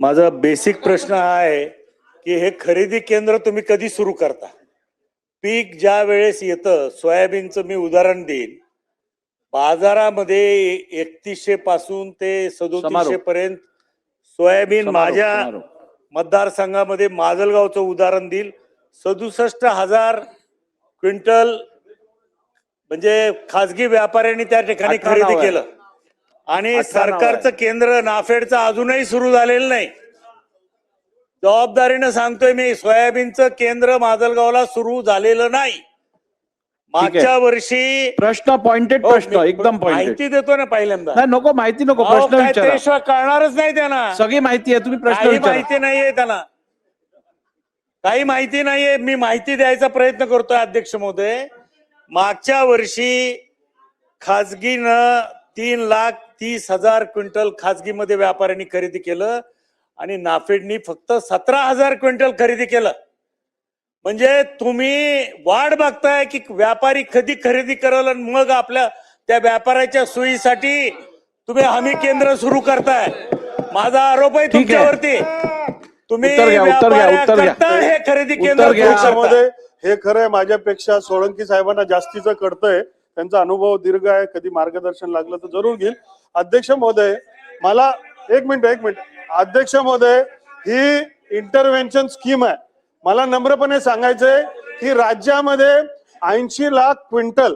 माझा बेसिक प्रश्न हा आहे की हे खरेदी केंद्र तुम्ही कधी सुरू करता पीक ज्या वेळेस येतं सोयाबीनचं मी उदाहरण देईन बाजारामध्ये एकतीसशे पासून ते सदोतीसशे. पर्यंत सोयाबीन माझ्या. मतदारसंघामध्ये माजलगावचं उदाहरण देईल सदुसष्ट हजार क्विंटल म्हणजे खाजगी व्यापाऱ्यांनी त्या ठिकाणी खरेदी. केलं आणि. सरकारचं केंद्र नाफेडचं अजूनही सुरू झालेलं नाही. जबाबदारीनं सांगतोय मी सोयाबीनचं केंद्र माजलगावला सुरू झालेलं नाही. मागच्या वर्षी प्रश्न पॉइंटेड हो, प्रश्न एकदम पॉइंटेड माहिती देतो ना पहिल्यांदा. नको माहिती नको प्रश्न कळणारच नाही त्यांना. सगळी माहिती आहे तुम्ही प्रश्न माहिती नाहीये त्यांना. काही माहिती नाहीये मी माहिती द्यायचा प्रयत्न करतोय अध्यक्ष महोदय. मागच्या वर्षी खाजगीनं तीन लाख तीस हजार क्विंटल खाजगीमध्ये व्यापाऱ्यांनी खरेदी केलं आणि नाफेडनी फक्त सतरा हजार क्विंटल खरेदी केलं. म्हणजे तुम्ही वाट बघताय की व्यापारी कधी खरेदी करल आणि मग आपल्या त्या व्यापाऱ्याच्या सोयीसाठी तुम्ही हमी केंद्र सुरू करताय. माझा आरोप आहे. तुमच्यावरती. तुम्ही हे खरेदी केंद्र हे खरं आहे माझ्यापेक्षा सोळंकी साहेबांना जास्तीचं कळतंय. त्यांचा अनुभव दीर्घ आहे कधी मार्गदर्शन लागलं तर जरूर घेईल. अध्यक्ष महोदय मला एक मिनिट एक मिनिट. अध्यक्ष महोदय ही इंटरव्हेन्शन स्कीम आहे. मला नम्रपणे सांगायचंय की राज्यामध्ये ऐंशी लाख क्विंटल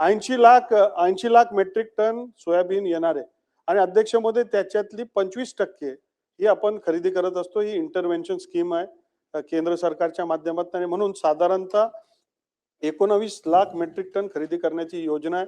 ऐंशी लाख ऐंशी लाख मेट्रिक टन सोयाबीन येणार आहे. आणि अध्यक्ष महोदय त्याच्यातली पंचवीस टक्के ही आपण खरेदी करत असतो. ही इंटरव्हेन्शन स्कीम आहे केंद्र सरकारच्या माध्यमातून. आणि म्हणून साधारणतः एकोणावीस लाख मेट्रिक टन खरेदी करण्याची योजना आहे.